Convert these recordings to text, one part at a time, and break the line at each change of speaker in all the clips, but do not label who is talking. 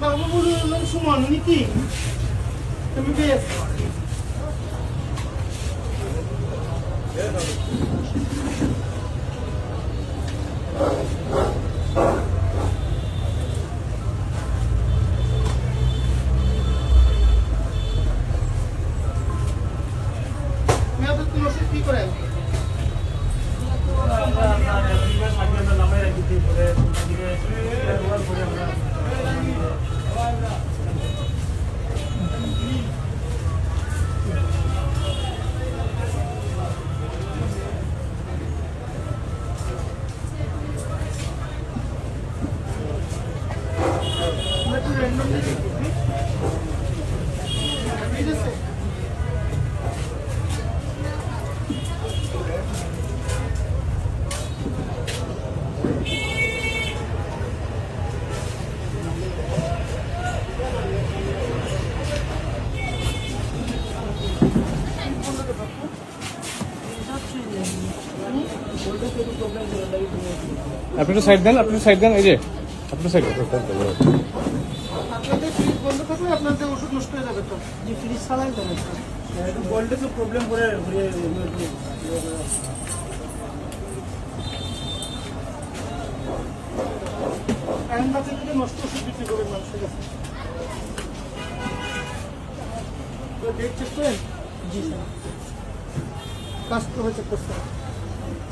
Mas vamos no sumono, Nitinho. Também vê.
আপনি একটু side দেন আপনি সাইড দেন এই যে আপনি সাইড
আপনাদের ফ্রিজ বন্ধ থাকলে আপনাদের ওষুধ নষ্ট হয়ে যাবে তো।
যে ফ্রিজ চালাই তো।
গোল্ডে তো প্রবলেম করে নষ্ট ওষুধ বিক্রি করবেন মানুষের কাছে। ডেট চেক করেন?
জি স্যার।
কাজ করে চেক করতে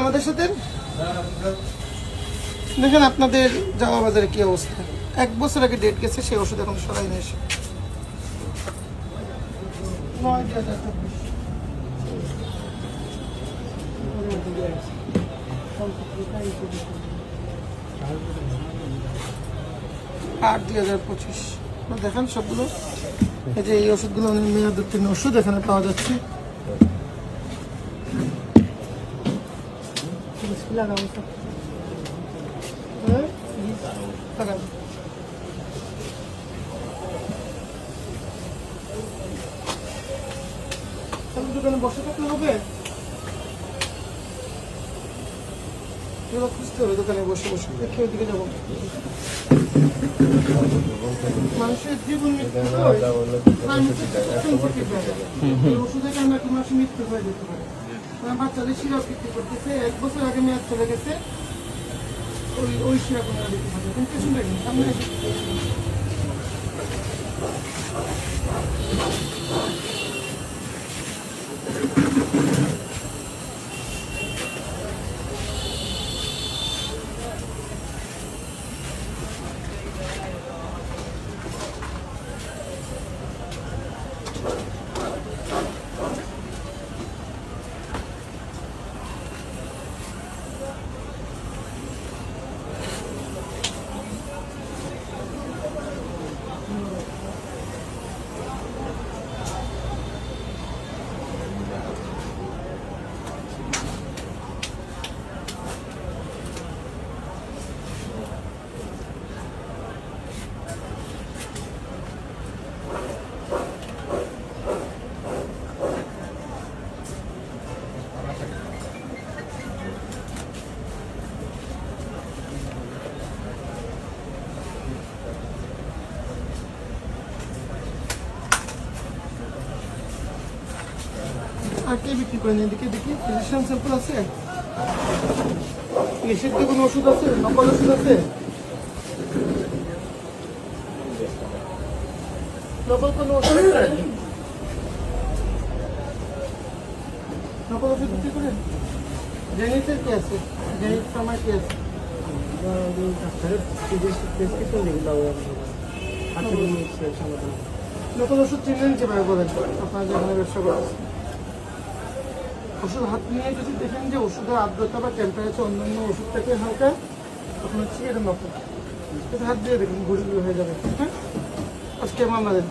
আমাদের সাথে? দেখেন আপনাদের যাওয়া বাজারে কি অবস্থা। এক বছর আগে ডেট গেছে সেই ওষুধ এখন সরাই নিয়ে এসে নয় দুই হাজার চব্বিশ। আট দুই হাজার পঁচিশ। দেখেন সবগুলো। এই যে এই ওষুধগুলো অনেক মেয়াদ উত্তীর্ণ ওষুধ এখানে পাওয়া যাচ্ছে।
লাগাবো।
তাহলে দোকানে বসে থাকলে হবে? এবার খুঁজতে হবে দোকানে বসে বসে। দেখে ওইদিকে যাব। মানুষের জীবন মৃত্যু ওষুধের কারণে একটা মানুষের মৃত্যু হয়ে যেতে পারে। বাচ্চাদের শিরাপ বিক্রি এক বছর আগে মেয়াদ চলে গেছে। ওই ওই শিরা কোনো বিক্রি দেখবেন সামনে এসে আর কে বিক্রি করেন। এদিকে দেখি ফিজিশিয়ান স্যাম্পল আছে। এসের কি কোনো ওষুধ আছে? নকল ওষুধ আছে? নকল কোনো ওষুধ আছে? নকল ওষুধ বিক্রি করেন? জেনিসের আছে? আছে? ওষুধ যেখানে ব্যবসা করেছেন ওষুধ হাত নিয়ে যদি দেখেন যে ওষুধের আর্দ্রতা বা টেম্পারেচার অন্যান্য ওষুধ থেকে হালকা, তখন হচ্ছে এটা নকল হাত দিয়ে দেখুন ঘুরে হয়ে যাবে। হ্যাঁ? আজকে আমাদের